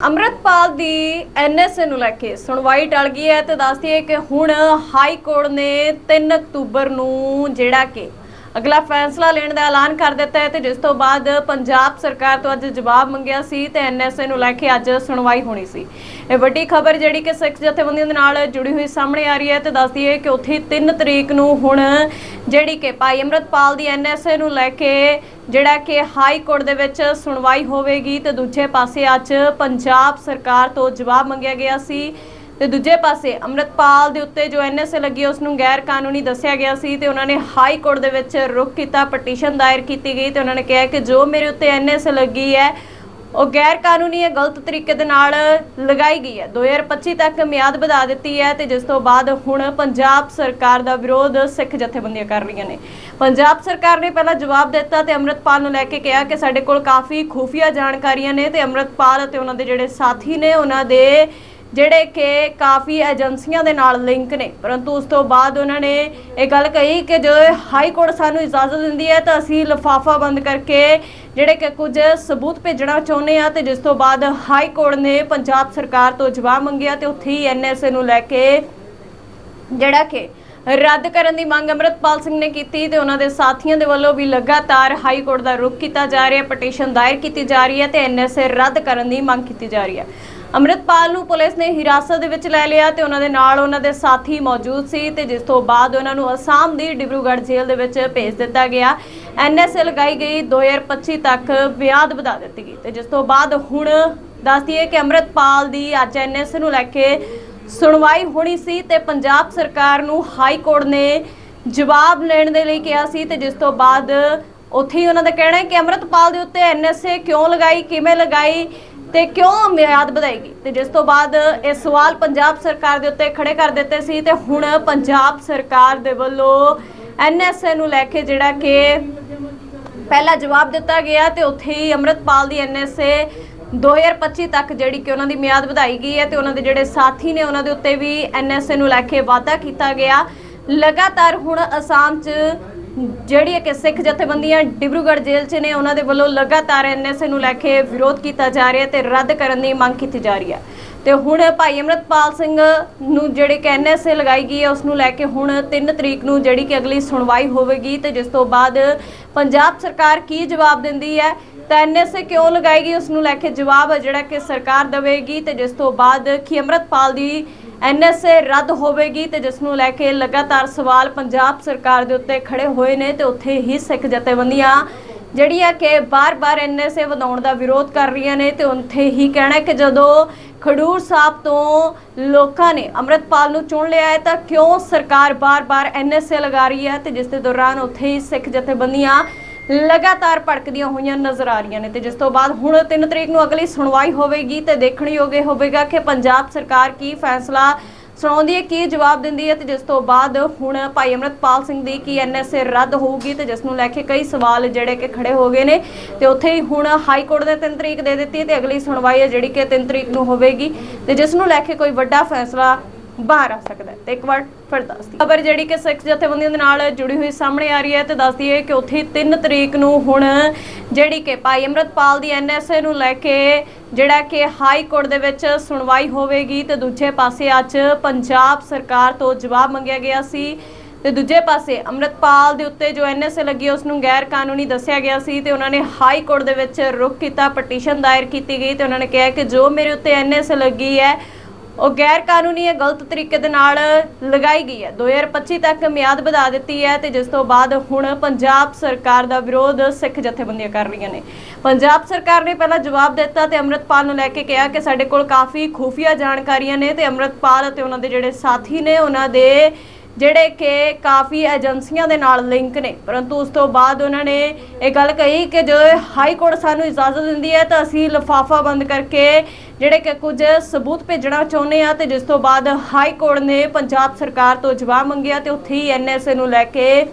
ਅੰਮ੍ਰਿਤਪਾਲ ਦੀ NSA ਨੂੰ ਲੈ ਕੇ ਸੁਣਵਾਈ ਟਲ ਗਈ ਹੈ ਤੇ ਦੱਸਦੀ ਹੈ ਕਿ ਹੁਣ ਹਾਈ ਕੋਰਟ ਨੇ 3 ਅਕਤੂਬਰ ਨੂੰ ਜਿਹੜਾ ਕਿ ਅਗਲਾ ਫੈਸਲਾ ਲੈਣ ਦਾ ਐਲਾਨ ਕਰ ਦਿੱਤਾ ਹੈ ਤੇ ਜਿਸ ਤੋਂ ਬਾਅਦ ਪੰਜਾਬ ਸਰਕਾਰ ਤੋਂ ਅੱਜ ਜਵਾਬ ਮੰਗਿਆ ਸੀ ਤੇ ਐਨਐਸਏ ਨੂੰ ਲੈ ਕੇ ਅੱਜ ਸੁਣਵਾਈ ਹੋਣੀ ਸੀ। ਇਹ ਵੱਡੀ ਖਬਰ ਜਿਹੜੀ ਕਿ ਸਿੱਖ ਜਥੇਬੰਦੀਆਂ ਦੇ ਨਾਲ ਜੁੜੀ ਹੋਈ ਸਾਹਮਣੇ ਆ ਰਹੀ ਹੈ ਤੇ ਦੱਸਦੀ ਹੈ ਕਿ ਉੱਥੇ 3 ਤਰੀਕ ਨੂੰ ਹੁਣ ਜਿਹੜੀ ਕਿ ਭਾਈ ਅੰਮ੍ਰਿਤਪਾਲ ਦੀ ਐਨਐਸਏ ਨੂੰ ਲੈ ਕੇ ਜਿਹੜਾ ਕਿ ਹਾਈ ਕੋਰਟ ਦੇ ਵਿੱਚ ਸੁਣਵਾਈ ਹੋਵੇਗੀ ਤੇ ਦੂਜੇ ਪਾਸੇ ਅੱਜ ਪੰਜਾਬ ਸਰਕਾਰ ਤੋਂ ਜਵਾਬ ਮੰਗਿਆ ਗਿਆ ਸੀ। ਤੇ ਦੂਜੇ ਪਾਸੇ ਅੰਮ੍ਰਿਤਪਾਲ ਦੇ ਉੱਤੇ ਜੋ ਐਨਐਸਏ ਲੱਗੀ ਉਸ ਨੂੰ ਗੈਰ ਕਾਨੂੰਨੀ ਦੱਸਿਆ ਗਿਆ ਸੀ ਤੇ ਉਹਨਾਂ ਨੇ ਹਾਈ ਕੋਰਟ ਦੇ ਵਿੱਚ ਰੁਕ ਕੀਤਾ, ਪਟੀਸ਼ਨ ਦਾਇਰ ਕੀਤੀ ਗਈ ਤੇ ਉਹਨਾਂ ਨੇ ਕਿਹਾ ਕਿ ਜੋ ਮੇਰੇ ਉੱਤੇ ਐਨਐਸਏ ਲੱਗੀ ਹੈ, ਉਹ ਗੈਰ ਕਾਨੂੰਨੀ ਹੈ, ਗਲਤ ਤਰੀਕੇ ਦੇ ਨਾਲ ਲਗਾਈ ਗਈ ਹੈ। 2025 ਤੱਕ ਮਿਆਦ ਵਧਾ ਦਿੱਤੀ ਹੈ ਤੇ ਜਿਸ ਤੋਂ ਬਾਅਦ ਹੁਣ ਪੰਜਾਬ ਸਰਕਾਰ ਦਾ ਵਿਰੋਧ ਸਿੱਖ ਜਥੇਬੰਦੀਆਂ ਕਰ ਰਹੀਆਂ ਨੇ। ਪੰਜਾਬ ਸਰਕਾਰ ਨੇ ਪਹਿਲਾਂ ਜਵਾਬ ਦਿੱਤਾ ਤੇ ਅੰਮ੍ਰਿਤਪਾਲ ਨੂੰ ਲੈ ਕੇ ਕਿਹਾ ਕਿ ਸਾਡੇ ਕੋਲ ਕਾਫੀ ਖੂਫੀਆ ਜਾਣਕਾਰੀਆਂ ਨੇ ਤੇ ਅੰਮ੍ਰਿਤਪਾਲ ਅਤੇ ਉਹਨਾਂ ਦੇ ਜਿਹੜੇ ਸਾਥੀ ਨੇ, ਉਹਨਾਂ ਦੇ ਜਿਹੜੇ ਕਿ ਕਾਫੀ ਏਜੰਸੀਆਂ ਦੇ ਨਾਲ ਲਿੰਕ ਨੇ। ਪਰੰਤੂ ਉਸ ਤੋਂ ਬਾਅਦ ਉਹਨਾਂ ਨੇ ਇਹ ਗੱਲ ਕਹੀ ਕਿ ਜਦੋਂ ਹਾਈ ਕੋਰਟ ਸਾਨੂੰ ਇਜਾਜ਼ਤ ਦਿੰਦੀ ਹੈ ਤਾਂ ਅਸੀਂ ਲਫਾਫਾ ਬੰਦ ਕਰਕੇ ਜਿਹੜੇ ਕਿ ਕੁਝ ਸਬੂਤ ਭੇਜਣਾ ਚਾਹੁੰਦੇ ਆ ਤੇ ਜਿਸ ਤੋਂ ਬਾਅਦ ਹਾਈ ਕੋਰਟ ਨੇ ਪੰਜਾਬ ਸਰਕਾਰ ਤੋਂ ਜਵਾਬ ਮੰਗਿਆ ਤੇ ਉੱਥੇ ਹੀ ਐਨਐਸਏ ਨੂੰ ਲੈ ਕੇ ਜਿਹੜਾ ਕਿ ਰੱਦ ਕਰਨ ਦੀ ਮੰਗ ਅਮਰਤਪਾਲ ਸਿੰਘ ਨੇ ਕੀਤੀ ਤੇ ਉਹਨਾਂ ਦੇ ਸਾਥੀਆਂ ਦੇ ਵੱਲੋਂ ਵੀ ਲਗਾਤਾਰ ਹਾਈ ਕੋਰਟ ਦਾ ਰੁਖ ਕੀਤਾ ਜਾ ਰਿਹਾ, ਪਟੀਸ਼ਨ ਦਾਇਰ ਕੀਤੀ ਜਾ ਰਹੀ ਹੈ ਤੇ ਐਨਐਸਏ ਰੱਦ ਕਰਨ ਦੀ ਮੰਗ ਕੀਤੀ ਜਾ ਰਹੀ ਹੈ। ਅਮਰਿਤਪਾਲ ਨੂੰ ਪੁਲਿਸ ਨੇ ਹਿਰਾਸਤ ਦੇ ਵਿੱਚ ਲੈ ਲਿਆ ਤੇ ਉਹਨਾਂ ਦੇ ਨਾਲ ਉਹਨਾਂ ਦੇ ਸਾਥੀ ਮੌਜੂਦ ਸੀ ਤੇ ਜਿਸ ਤੋਂ ਬਾਅਦ ਉਹਨਾਂ ਨੂੰ ਅਸਾਮ ਦੀ ਡਿਬਰੂਗੜ੍ਹ ਜੇਲ੍ਹ ਦੇ ਵਿੱਚ ਭੇਜ ਦਿੱਤਾ ਗਿਆ। ਐਨਐਸਏ ਲਗਾਈ ਗਈ 2025 ਤੱਕ ਮਿਆਦ ਵਧਾ ਦਿੱਤੀ ਗਈ ਤੇ ਜਿਸ ਤੋਂ ਬਾਅਦ ਹੁਣ ਦੱਸਦੀ ਹੈ ਕਿ ਅਮਰਿਤਪਾਲ ਦੀ ਅੱਜ ਐਨਐਸਏ ਨੂੰ ਲੈ ਕੇ ਸੁਣਵਾਈ ਹੋਣੀ ਸੀ ਤੇ ਪੰਜਾਬ ਸਰਕਾਰ ਨੂੰ ਹਾਈ ਕੋਰਟ ਨੇ ਜਵਾਬ ਲੈਣ ਦੇ ਲਈ ਕਿਹਾ ਸੀ ਤੇ ਜਿਸ ਤੋਂ ਬਾਅਦ ਉੱਥੇ ਹੀ ਉਹਨਾਂ ਦਾ ਕਹਿਣਾ ਹੈ ਕਿ ਅਮਰਤਪਾਲ ਦੇ ਉੱਤੇ ਐਨਐਸਏ ਕਿਉਂ ਲਗਾਈ, ਕਿਵੇਂ ਲਗਾਈ ਤੇ ਕਿਉਂ ਮਿਆਦ ਵਧਾਏਗੀ ਤੇ ਜਿਸ ਤੋਂ ਬਾਅਦ ਇਹ ਸਵਾਲ ਪੰਜਾਬ ਸਰਕਾਰ ਦੇ ਉੱਤੇ ਖੜੇ ਕਰ ਦਿੱਤੇ ਸੀ ਤੇ ਹੁਣ ਪੰਜਾਬ ਸਰਕਾਰ ਦੇ ਵੱਲੋਂ ਐਨਐਸਏ ਨੂੰ ਲੈ ਕੇ ਜਿਹੜਾ ਕਿ ਪਹਿਲਾ ਜਵਾਬ ਦਿੱਤਾ ਗਿਆ ਤੇ ਉੱਥੇ ਹੀ ਅਮਰਤਪਾਲ ਦੀ ਐਨਐਸਏ 2025 ਤੱਕ ਜਿਹੜੀ ਕਿ ਉਹਨਾਂ ਦੀ ਮਿਆਦ ਵਧਾਈ ਗਈ ਹੈ ਤੇ ਉਹਨਾਂ ਦੇ ਜਿਹੜੇ ਸਾਥੀ ਨੇ ਉਹਨਾਂ ਦੇ ਉੱਤੇ ਵੀ ਐਨਐਸਏ ਨੂੰ ਲੈ ਕੇ ਵਾਅਦਾ ਕੀਤਾ ਗਿਆ। ਲਗਾਤਾਰ ਹੁਣ ਅਸਾਮ 'ਚ ਜਿਹੜੀ ਕਿ ਸਿੱਖ ਜਥੇਬੰਦੀਆਂ ਡਿਬਰੂਗੜ੍ਹ ਜੇਲ੍ਹ 'ਚ ਨੇ, ਉਹਨਾਂ ਦੇ ਵੱਲੋਂ ਲਗਾਤਾਰ ਐਨਐਸਏ ਨੂੰ ਲੈ ਕੇ ਵਿਰੋਧ ਕੀਤਾ ਜਾ ਰਿਹਾ ਤੇ ਰੱਦ ਕਰਨ ਦੀ ਮੰਗ ਕੀਤੀ ਜਾ ਰਹੀ ਹੈ। ਤੇ ਹੁਣ ਭਾਈ ਅਮਰਤਪਾਲ ਸਿੰਘ ਨੂੰ ਜਿਹੜੇ ਕਿ ਐਨਐਸਏ ਲਗਾਈ ਗਈ ਹੈ, ਉਸ ਨੂੰ ਲੈ ਕੇ ਹੁਣ 3 ਤਰੀਕ ਨੂੰ ਜਿਹੜੀ ਕਿ ਅਗਲੀ ਸੁਣਵਾਈ ਹੋਵੇਗੀ ਤੇ ਜਿਸ ਤੋਂ ਬਾਅਦ ਪੰਜਾਬ ਸਰਕਾਰ ਕੀ ਜਵਾਬ ਦਿੰਦੀ ਹੈ ਤਾਂ ਐਨਐਸਏ ਕਿਉਂ ਲਗਾਏਗੀ? ਉਸ ਨੂੰ ਲੈ ਕੇ ਜਵਾਬ ਜਿਹੜਾ ਕਿ ਸਰਕਾਰ ਦੇਵੇਗੀ ਤੇ ਜਿਸ ਤੋਂ ਬਾਅਦ ਕੀ ਅਮਰਤਪਾਲ ਦੀ ਐਨਐਸਏ ਰੱਦ ਹੋਵੇਗੀ ਤੇ ਜਿਸ ਨੂੰ ਲੈ ਕੇ ਲਗਾਤਾਰ ਸਵਾਲ ਪੰਜਾਬ ਸਰਕਾਰ ਦੇ ਉੱਤੇ ਖੜੇ ਹੋਏ ਨੇ ਤੇ ਉੱਥੇ ਹੀ ਸਿੱਖ ਜਥੇਬੰਦੀਆਂ ਜਿਹੜੀਆਂ ਕਿ ਬਾਰ-ਬਾਰ ਐਨਐਸਏ ਵਧਾਉਣ ਦਾ ਵਿਰੋਧ ਕਰ ਰਹੀਆਂ ਨੇ ਤੇ ਉੱਥੇ ਹੀ ਕਹਿਣਾ ਕਿ ਜਦੋਂ ਖਡੂਰ ਸਾਹਿਬ ਤੋਂ ਲੋਕਾਂ ਨੇ ਅੰਮ੍ਰਿਤਪਾਲ ਨੂੰ ਚੁਣ ਲਿਆ ਹੈ ਤਾਂ ਕਿਉਂ ਸਰਕਾਰ ਬਾਰ-ਬਾਰ ਐਨਐਸਏ ਲਗਾ ਰਹੀ ਹੈ ਤੇ ਜਿਸ ਦੇ ਦੌਰਾਨ ਉੱਥੇ ਹੀ ਸਿੱਖ ਜਥੇਬੰਦੀਆਂ ਲਗਾਤਾਰ ਭੜਕਦੀਆਂ ਹੋਈਆਂ ਨਜ਼ਰ ਆ ਰਹੀਆਂ ਨੇ ਤੇ ਜਿਸ ਤੋਂ ਬਾਅਦ ਹੁਣ 3 ਤਰੀਕ ਨੂੰ ਅਗਲੀ ਸੁਣਵਾਈ ਹੋਵੇਗੀ ਤੇ ਦੇਖਣ ਯੋਗ ਹੋਵੇਗਾ ਕਿ ਪੰਜਾਬ ਸਰਕਾਰ ਕੀ ਫੈਸਲਾ ਸੁਣਾਉਂਦੀ ਹੈ, ਕੀ ਜਵਾਬ ਦਿੰਦੀ ਹੈ ਤੇ ਜਿਸ ਤੋਂ ਬਾਅਦ ਹੁਣ ਭਾਈ ਅਮਰਤਪਾਲ ਸਿੰਘ ਦੀ ਕੀ ਐਨਐਸਏ ਰੱਦ ਹੋਊਗੀ ਤੇ ਜਿਸ ਨੂੰ ਲੈ ਕੇ ਕਈ ਸਵਾਲ ਜਿਹੜੇ ਕਿ ਖੜੇ ਹੋ ਗਏ ਨੇ ਤੇ ਉੱਥੇ ਹੀ ਹੁਣ ਹਾਈ ਕੋਰਟ ਨੇ 3 ਤਰੀਕ ਦੇ ਦਿੱਤੀ ਤੇ ਅਗਲੀ ਸੁਣਵਾਈ ਹੈ ਜਿਹੜੀ ਕਿ 3 ਤਰੀਕ ਨੂੰ ਹੋਵੇਗੀ ਤੇ ਜਿਸ ਨੂੰ ਲੈ ਕੇ ਕੋਈ ਵੱਡਾ ਫੈਸਲਾ ਬਾਹਰ ਆ ਸਕਦਾ ਹੈ। ਤੇ ਇੱਕ ਵਾਰ ਫਿਰ ਦੱਸਦੀ। ਖਬਰ ਜਿਹੜੀ ਕਿ ਸਿੱਖ ਜਥੇਬੰਦੀਆਂ ਦੇ ਨਾਲ ਜੁੜੀ ਹੋਈ ਸਾਹਮਣੇ ਆ ਰਹੀ ਹੈ ਤੇ ਦੱਸਦੀ ਹੈ ਕਿ ਉੱਥੇ 3 ਤਰੀਕ ਨੂੰ ਹੁਣ ਜਿਹੜੀ ਕਿ ਭਾਈ ਅਮਰਤਪਾਲ ਦੀ ਐਨਐਸਏ ਨੂੰ ਲੈ ਕੇ ਜਿਹੜਾ ਕਿ ਹਾਈ ਕੋਰਟ ਦੇ ਵਿੱਚ ਸੁਣਵਾਈ ਹੋਵੇਗੀ ਤੇ ਦੂਜੇ ਪਾਸੇ ਅੱਜ ਪੰਜਾਬ ਸਰਕਾਰ ਤੋਂ ਜਵਾਬ ਮੰਗਿਆ ਗਿਆ ਸੀ ਤੇ ਦੂਜੇ ਪਾਸੇ ਅਮਰਤਪਾਲ ਦੇ ਉੱਤੇ ਜੋ ਐਨਐਸਏ ਲੱਗੀ ਉਸ ਨੂੰ ਗੈਰ ਕਾਨੂੰਨੀ ਦੱਸਿਆ ਗਿਆ ਸੀ ਤੇ ਉਹਨਾਂ ਨੇ ਹਾਈ ਕੋਰਟ ਦੇ ਵਿੱਚ ਰੁਕ ਕੀਤਾ, ਪਟੀਸ਼ਨ ਦਾਇਰ ਕੀਤੀ ਗਈ ਤੇ ਉਹਨਾਂ ਨੇ ਕਿਹਾ ਕਿ ਜੋ ਮੇਰੇ ਉੱਤੇ ਐਨਐਸਏ ਲੱਗੀ ਹੈ ਉਹ ਗੈਰ ਕਾਨੂੰਨੀ ਹੈ, ਗਲਤ ਤਰੀਕੇ ਦੇ ਨਾਲ ਲਗਾਈ ਗਈ ਹੈ। 2025 ਤੱਕ ਮਿਆਦ ਵਧਾ ਦਿੱਤੀ ਹੈ ਤੇ ਜਿਸ ਤੋਂ ਬਾਅਦ ਹੁਣ ਪੰਜਾਬ ਸਰਕਾਰ ਦਾ ਵਿਰੋਧ ਸਿੱਖ ਜਥੇਬੰਦੀਆਂ ਕਰ ਰਹੀਆਂ ਨੇ। ਪੰਜਾਬ ਸਰਕਾਰ ਨੇ ਪਹਿਲਾਂ ਜਵਾਬ ਦਿੱਤਾ ਤੇ ਅੰਮ੍ਰਿਤਪਾਲ ਨੂੰ ਲੈ ਕੇ ਕਿਹਾ ਕਿ ਸਾਡੇ ਕੋਲ ਕਾਫੀ ਖੂਫੀਆ ਜਾਣਕਾਰੀਆਂ ਨੇ ਤੇ ਅੰਮ੍ਰਿਤਪਾਲ ਅਤੇ ਉਹਨਾਂ ਦੇ ਜਿਹੜੇ ਸਾਥੀ ਨੇ, ਉਹਨਾਂ ਦੇ ਜਿਹੜੇ ਕਿ ਕਾਫੀ ਏਜੰਸੀਆਂ ਦੇ ਨਾਲ ਲਿੰਕ ਨੇ। ਪਰੰਤੂ ਉਸ ਤੋਂ ਬਾਅਦ ਉਹਨਾਂ ਨੇ ਇਹ ਗੱਲ ਕਹੀ ਕਿ ਜੋ ਹਾਈ ਕੋਰਟ ਸਾਨੂੰ ਇਜਾਜ਼ਤ ਦਿੰਦੀ ਹੈ ਤਾਂ ਅਸੀਂ ਲਫਾਫਾ ਬੰਦ ਕਰਕੇ ਜਿਹੜੇ ਕਿ ਕੁਝ ਸਬੂਤ ਭੇਜਣਾ ਚਾਹੁੰਦੇ ਆ ਤੇ ਜਿਸ ਤੋਂ ਬਾਅਦ ਹਾਈ ਕੋਰਟ ਨੇ ਪੰਜਾਬ ਸਰਕਾਰ ਤੋਂ ਜਵਾਬ ਮੰਗਿਆ ਤੇ ਉੱਥੇ ਹੀ ਐਨਐਸਏ ਨੂੰ ਲੈ ਕੇ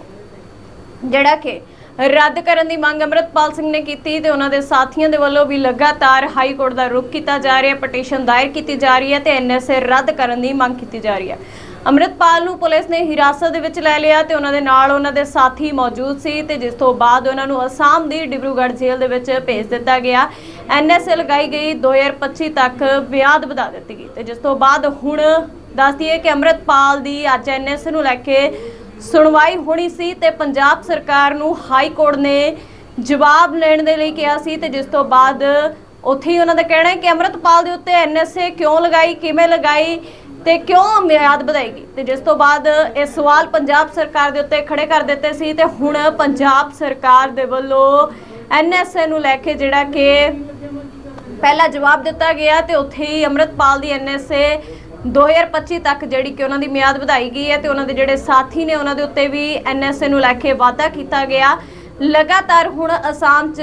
ਜਿਹੜਾ ਕਿ ਰੱਦ ਕਰਨ ਦੀ ਮੰਗ ਅਮਰਤਪਾਲ ਸਿੰਘ ਨੇ ਕੀਤੀ ਤੇ ਉਹਨਾਂ ਦੇ ਸਾਥੀਆਂ ਦੇ ਵੱਲੋਂ ਵੀ ਲਗਾਤਾਰ ਹਾਈ ਕੋਰਟ ਦਾ ਰੁਖ ਕੀਤਾ ਜਾ ਰਿਹਾ, ਪਟੀਸ਼ਨ ਦਾਇਰ ਕੀਤੀ ਜਾ ਰਹੀ ਹੈ ਤੇ ਐਨਐਸਏ ਰੱਦ ਕਰਨ ਦੀ ਮੰਗ ਕੀਤੀ ਜਾ ਰਹੀ ਹੈ। ਅੰਮ੍ਰਿਤਪਾਲ ਨੂੰ ਪੁਲਿਸ ਨੇ ਹਿਰਾਸਤ ਦੇ ਵਿੱਚ ਲੈ ਲਿਆ ਤੇ ਉਹਨਾਂ ਦੇ ਨਾਲ ਉਹਨਾਂ ਦੇ ਸਾਥੀ ਮੌਜੂਦ ਸੀ ਤੇ ਜਿਸ ਤੋਂ ਬਾਅਦ ਉਹਨਾਂ ਨੂੰ ਅਸਾਮ ਦੀ ਡਿਬਰੂਗੜ੍ਹ ਜੇਲ੍ਹ ਦੇ ਵਿੱਚ ਭੇਜ ਦਿੱਤਾ ਗਿਆ। ਐਨਐਸਏ ਲਗਾਈ ਗਈ 2025 ਤੱਕ ਮਿਆਦ ਵਧਾ ਦਿੱਤੀ ਗਈ ਤੇ ਜਿਸ ਤੋਂ ਬਾਅਦ ਹੁਣ ਦੱਸਦੀ ਹੈ ਕਿ ਅੰਮ੍ਰਿਤਪਾਲ ਦੀ ਅੱਜ ਐਨਐਸਏ ਨੂੰ ਲੈ ਕੇ ਸੁਣਵਾਈ ਹੋਣੀ ਸੀ ਤੇ ਪੰਜਾਬ ਸਰਕਾਰ ਨੂੰ ਹਾਈ ਕੋਰਟ ਨੇ ਜਵਾਬ ਲੈਣ ਦੇ ਲਈ ਕਿਹਾ ਸੀ ਤੇ ਜਿਸ ਤੋਂ ਬਾਅਦ ਉੱਥੇ ਹੀ ਉਹਨਾਂ ਦਾ ਕਹਿਣਾ ਹੈ ਕਿ ਅੰਮ੍ਰਿਤਪਾਲ ਦੇ ਉੱਤੇ ਐਨਐਸਏ ਕਿਉਂ ਲਗਾਈ, ਕਿਵੇਂ ਲਗਾਈ ਤੇ ਕਿਉਂ ਮਿਆਦ ਵਧਾਏਗੀ? ਤੇ ਜਿਸ ਤੋਂ ਬਾਅਦ ਇਹ ਸਵਾਲ ਪੰਜਾਬ ਸਰਕਾਰ ਦੇ ਉੱਤੇ ਖੜੇ ਕਰ ਦਿੱਤੇ ਸੀ ਤੇ ਹੁਣ ਪੰਜਾਬ ਸਰਕਾਰ ਦੇ ਵੱਲੋਂ ਐਨਐਸਏ ਨੂੰ ਲੈ ਕੇ ਜਿਹੜਾ ਕਿ ਪਹਿਲਾ ਜਵਾਬ ਦਿੱਤਾ ਗਿਆ ਤੇ ਉੱਥੇ ਹੀ ਅੰਮ੍ਰਿਤਪਾਲ ਦੀ ਐਨਐਸਏ 2025 ਤੱਕ ਜਿਹੜੀ ਕਿ ਉਹਨਾਂ ਦੀ ਮਿਆਦ ਵਧਾਈ ਗਈ ਹੈ ਤੇ ਉਹਨਾਂ ਦੇ ਜਿਹੜੇ ਸਾਥੀ ਨੇ ਉਹਨਾਂ ਦੇ ਉੱਤੇ ਵੀ ਐਨਐਸਏ ਨੂੰ ਲੈ ਕੇ ਵਾਅਦਾ ਕੀਤਾ ਗਿਆ। ਲਗਾਤਾਰ ਹੁਣ ਅਸਾਮ 'ਚ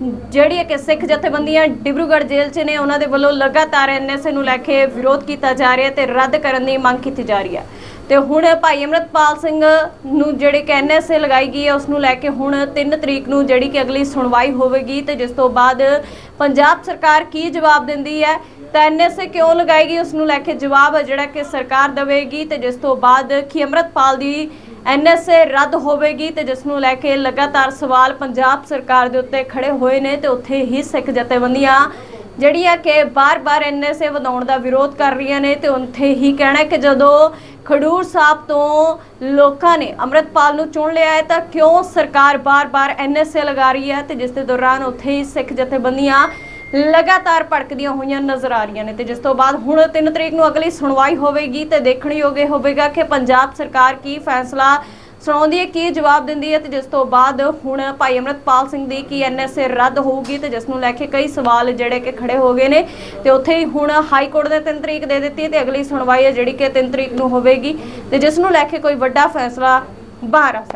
ਜਿਹੜੀ ਕਿ ਸਿੱਖ ਜਥੇਬੰਦੀਆਂ ਡਿਬਰੂਗੜ੍ਹ ਜੇਲ੍ਹ 'ਚ ਨੇ, ਉਹਨਾਂ ਦੇ ਵੱਲੋਂ ਲਗਾਤਾਰ ਐਨਐਸਏ ਨੂੰ ਲੈ ਕੇ ਵਿਰੋਧ ਕੀਤਾ ਜਾ ਰਿਹਾ ਤੇ ਰੱਦ ਕਰਨ ਦੀ ਮੰਗ ਕੀਤੀ ਜਾ ਰਹੀ ਹੈ। ਤੇ ਹੁਣ ਭਾਈ ਅਮਰਤਪਾਲ ਸਿੰਘ ਨੂੰ ਜਿਹੜੇ ਕਿ ਐਨਐਸਏ ਲਗਾਈ ਗਈ ਹੈ, ਉਸ ਨੂੰ ਲੈ ਕੇ ਹੁਣ 3 ਤਰੀਕ ਨੂੰ ਜਿਹੜੀ ਕਿ ਅਗਲੀ ਸੁਣਵਾਈ ਹੋਵੇਗੀ ਤੇ ਜਿਸ ਤੋਂ ਬਾਅਦ ਪੰਜਾਬ ਸਰਕਾਰ ਕੀ ਜਵਾਬ ਦਿੰਦੀ ਹੈ, ਤਾਂ ਐਨਐਸਏ ਕਿਉਂ ਲਗਾਏਗੀ ਉਸ ਨੂੰ ਲੈ ਕੇ ਜਵਾਬ ਜਿਹੜਾ ਕਿ ਸਰਕਾਰ ਦੇਵੇਗੀ ਤੇ ਜਿਸ ਤੋਂ ਬਾਅਦ ਕੀ ਅਮਰਤਪਾਲ ਦੀ ਐਨਐਸਏ ਰੱਦ ਹੋਵੇਗੀ ਤੇ ਜਿਸ ਨੂੰ ਲੈ ਕੇ ਲਗਾਤਾਰ ਸਵਾਲ ਪੰਜਾਬ ਸਰਕਾਰ ਦੇ ਉੱਤੇ ਖੜੇ ਹੋਏ ਨੇ ਤੇ ਉੱਥੇ ਹੀ ਸਿੱਖ ਜਥੇਬੰਦੀਆਂ ਜਿਹੜੀਆਂ ਕਿ ਬਾਰ-ਬਾਰ ਐਨਐਸਏ ਵਧਾਉਣ ਦਾ ਵਿਰੋਧ ਕਰ ਰਹੀਆਂ ਨੇ ਤੇ ਉੱਥੇ ਹੀ ਕਹਿਣਾ ਕਿ ਜਦੋਂ ਖਡੂਰ ਸਾਹਿਬ ਤੋਂ ਲੋਕਾਂ ਨੇ ਅੰਮ੍ਰਿਤਪਾਲ ਨੂੰ ਚੁਣ ਲਿਆ ਹੈ ਤਾਂ ਕਿਉਂ ਸਰਕਾਰ ਬਾਰ-ਬਾਰ ਐਨਐਸਏ ਲਗਾ ਰਹੀ ਹੈ ਤੇ ਜਿਸ ਦੇ ਦੌਰਾਨ ਉੱਥੇ ਹੀ ਸਿੱਖ ਜਥੇਬੰਦੀਆਂ ਲਗਾਤਾਰ ਭੜਕਦੀਆਂ ਹੋਈਆਂ ਨਜ਼ਰ ਆ ਰਹੀਆਂ ਨੇ ਤੇ ਜਿਸ ਤੋਂ ਬਾਅਦ ਹੁਣ 3 ਤਰੀਕ ਨੂੰ ਅਗਲੀ ਸੁਣਵਾਈ ਹੋਵੇਗੀ ਤੇ ਦੇਖਣ ਯੋਗ ਇਹ ਹੋਵੇਗਾ ਕਿ ਪੰਜਾਬ ਸਰਕਾਰ ਕੀ ਫੈਸਲਾ ਸੁਣਾਉਂਦੀ ਹੈ, ਕੀ ਜਵਾਬ ਦਿੰਦੀ ਹੈ ਤੇ ਜਿਸ ਤੋਂ ਬਾਅਦ ਹੁਣ ਭਾਈ ਅਮਰਤਪਾਲ ਸਿੰਘ ਦੀ ਕੀ ਐਨਐਸਏ ਰੱਦ ਹੋਊਗੀ ਤੇ ਜਿਸ ਨੂੰ ਲੈ ਕੇ ਕਈ ਸਵਾਲ ਜਿਹੜੇ ਕਿ ਖੜੇ ਹੋ ਗਏ ਨੇ ਤੇ ਉੱਥੇ ਹੀ ਹੁਣ ਹਾਈ ਕੋਰਟ ਨੇ 3 ਤਰੀਕ ਦੇ ਦਿੱਤੀ ਹੈ ਤੇ ਅਗਲੀ ਸੁਣਵਾਈ ਹੈ ਜਿਹੜੀ ਕਿ 3 ਤਰੀਕ ਨੂੰ ਹੋਵੇਗੀ ਤੇ ਜਿਸ ਨੂੰ ਲੈ ਕੇ ਕੋਈ ਵੱਡਾ ਫੈਸਲਾ ਬਾਹਰ ਆ ਸਕਦਾ